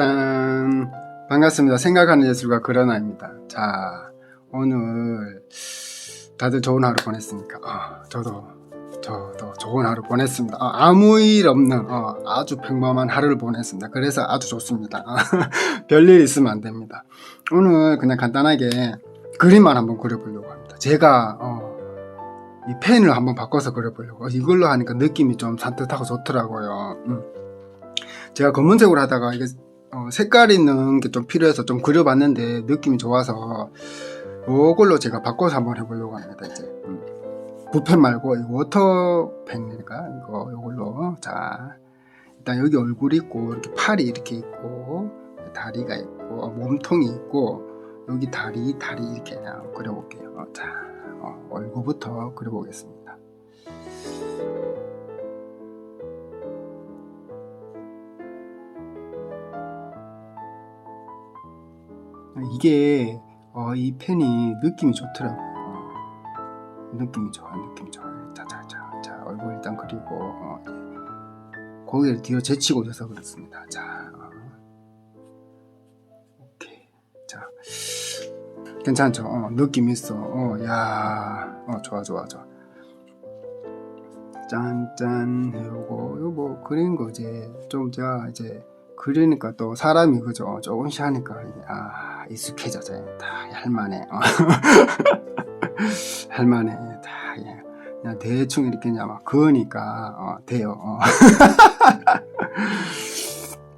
짠. 반갑습니다. 생각하는 예술가 그러나입니다. 자 오늘 다들 좋은 하루 보냈습니까? 아, 저도 저도 좋은 하루 보냈습니다. 아, 아무 일 없는 어, 아주 평범한 하루를 보냈습니다. 그래서 아주 좋습니다. 아, 별일 있으면 안 됩니다. 오늘 그냥 간단하게 그림만 한번 그려보려고 합니다. 제가 어, 이 펜을 한번 바꿔서 그려보려고. 이걸로 하니까 느낌이 좀 산뜻하고 좋더라고요. 음. 제가 검은색으로 하다가 이게 어, 색깔 있는 게 좀 필요해서 좀 그려봤는데 느낌이 좋아서 이걸로 제가 바꿔서 한번 해보려고 합니다 이제. 음. 붓펜 말고 이 워터펜이니까? 이거 이걸로. 자 일단 여기 얼굴 있고 이렇게 팔이 이렇게 있고 다리가 있고 어, 몸통이 있고 여기 다리 다리 이렇게 그냥 그려볼게요. 어, 자 어, 얼굴부터 그려보겠습니다 이게 어, 이 펜이 느낌이 좋더라고요. 어, 느낌이 좋아, 느낌이 좋아. 자, 자, 얼굴 일단 그리고 어, 예. 고개를 뒤로 제치고 있어서 그렇습니다. 자, 어. 오케이, 자, 괜찮죠? 어, 느낌 있어. 어, 야, 어, 좋아, 좋아, 좋아. 짠짠, 요거, 요거 그린 거 이제 좀 제가 이제 그러니까 또 사람이 그죠? 조금씩 하니까 아 익숙해져서 다 할만해. 어. 할만해. 다 예. 그냥 대충 이렇게 그냥 막 그으니까 어, 돼요. 어.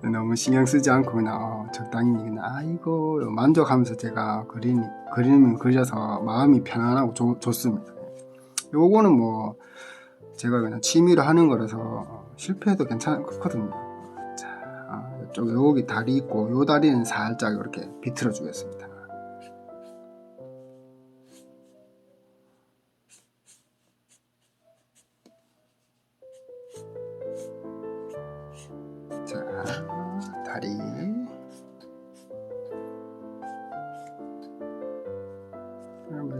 너무 신경 쓰지 않고 그냥 어, 적당히 그냥 아이고 만족하면서 제가 그리니 그림을 그려서 마음이 편안하고 좋, 좋습니다. 요거는 뭐 제가 그냥 취미로 하는 거라서 어, 실패해도 괜찮거든요 쪽 여기 다리 있고 요 다리는 살짝 이렇게 비틀어 주겠습니다. 자, 다리.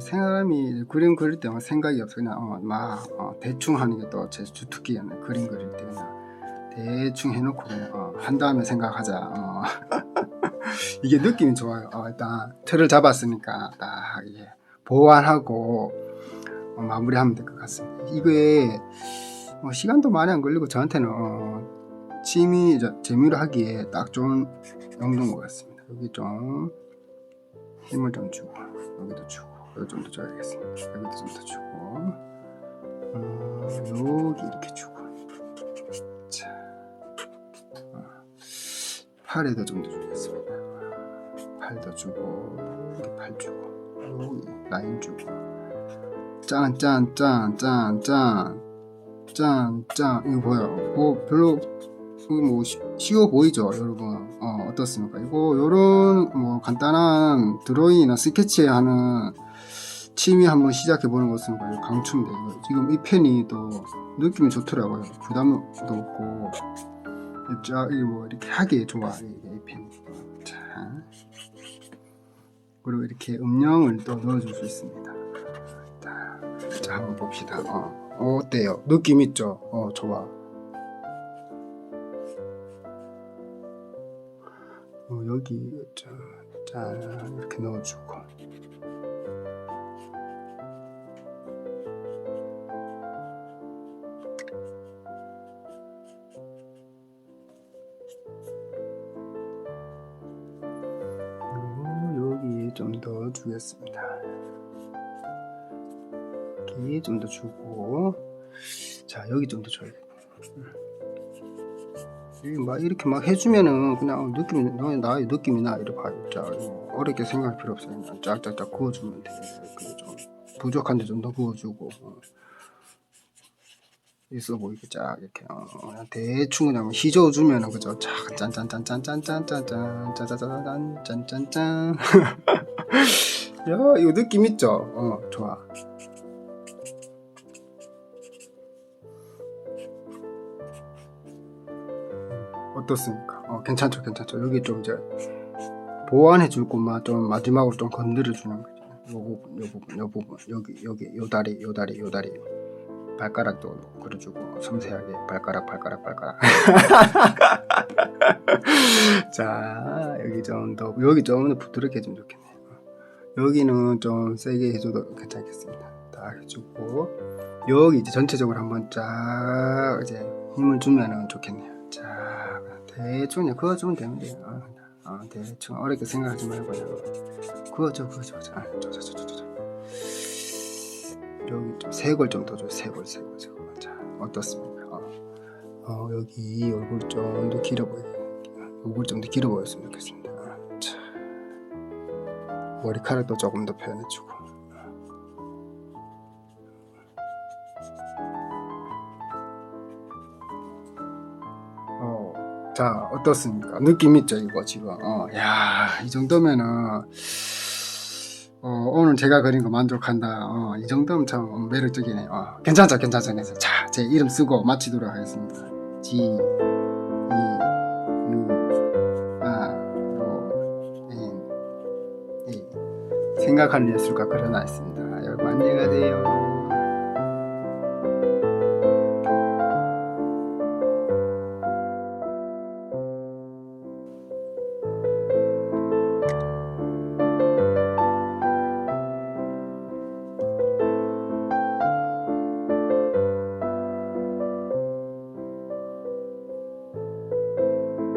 사람이 그림 그릴 때 생각이 없어 그냥 어, 막 어, 대충 하는 게 또 제 주특기였네 그림 그릴 때 그냥 대충 해놓고 어, 한 다음에 생각하자. 어. 이게 느낌이 좋아요. 어, 일단 틀을 잡았으니까 딱 이게 보완하고 어, 마무리하면 될 것 같습니다. 이게 뭐 시간도 많이 안 걸리고 저한테는 어, 취미 재미로 하기에 딱 좋은 용도인 것 같습니다. 여기 좀 힘을 좀 주고 여기도 주고 여기 좀더 줘야겠습니다. 여기도 좀 더 주고 음, 여기 이렇게 주고 좀더 주겠습니다. 팔도 주고 이렇게 팔 주고 라인 주고 짠 짠 짠 짠 짠 짠 짠 이거 보여? 뭐 별로 뭐 쉬워 보이죠 여러분 어, 어떻습니까 이거 요런 뭐 간단한 드로잉이나 스케치 하는 취미 한번 시작해 보는 것은 강추입니다 이거. 지금 이 펜이 또 느낌이 좋더라고요 부담도 없고 쫙, 뭐 이렇게 하기 좋아, 이 펜. 자. 그리고 이렇게 음영을 또 넣어줄 수 있습니다. 자, 자 한번 봅시다. 어, 어, 어때요? 느낌 있죠? 어, 좋아. 어, 여기, 자, 자, 이렇게 넣어주고. 좀 더 주겠습니다. 여기 좀 더 주고 자 여기 좀 더 줘야겠다. 막 이렇게 막 해주면은 그냥 느낌이 나 나의 느낌이 나 이렇게 봐요. 자 어렵게 생각할 필요 없어요. 그냥 짝짝짝 구워주면 돼. 좀 부족한데 좀 더 구워주고. 어. 있어 보이게 쫙 이렇게 어, 대충 그냥 휘저어주면은 그죠 짠짠짠짠짠짠짠짠짠짠 짜자자잔 짠짠짠 야 이거 느낌 있죠? 어 좋아. 어떻습니까? 어 괜찮죠 괜찮죠. 여기 좀 이제 보완해 줄 것만 좀 마지막으로 좀 건드려 주는 거죠. 요 부분 요 부분 요 부분. 여기 여기 요 다리 요 다리 요 다리. 발가락도 그려주고 섬세하게 발가락 발가락 발가락. 자 여기 좀 더 여기 좀 더 부드럽게 해주면 좋겠네요 여기는 좀 세게 해줘도 괜찮겠습니다 딱 해주고 여기 이제 전체적으로 한번 쫙 이제 힘을 주면은 좋겠네요 자 대충 그어주면 돼요 어, 어, 대충 어렵게 생각하지 말고 그냥 그어줘 그어줘 그어줘 아, 저, 저, 저, 저, 저, 저. 여기 좀 색을 좀 더 줘. 색을 색을 색을. 자 어떻습니까? 어, 어, 여기 얼굴 좀 더 길어 보이게. 얼굴 좀 더 길어 보였으면 좋겠습니다. 머리카락도 조금 더 표현해주고. 어, 자 어떻습니까? 느낌 있죠 이거 지금. 어, 야이 정도면은. 어, 오늘 제가 그린 거 만족한다. 어, 이 정도면 참 매력적이네요. 어, 괜찮죠, 괜찮죠, 괜찮죠. 자, 제 이름 쓰고 마치도록 하겠습니다. G, 생각하는 예술가 그려놨습니다. 여러분 안녕히 가세요.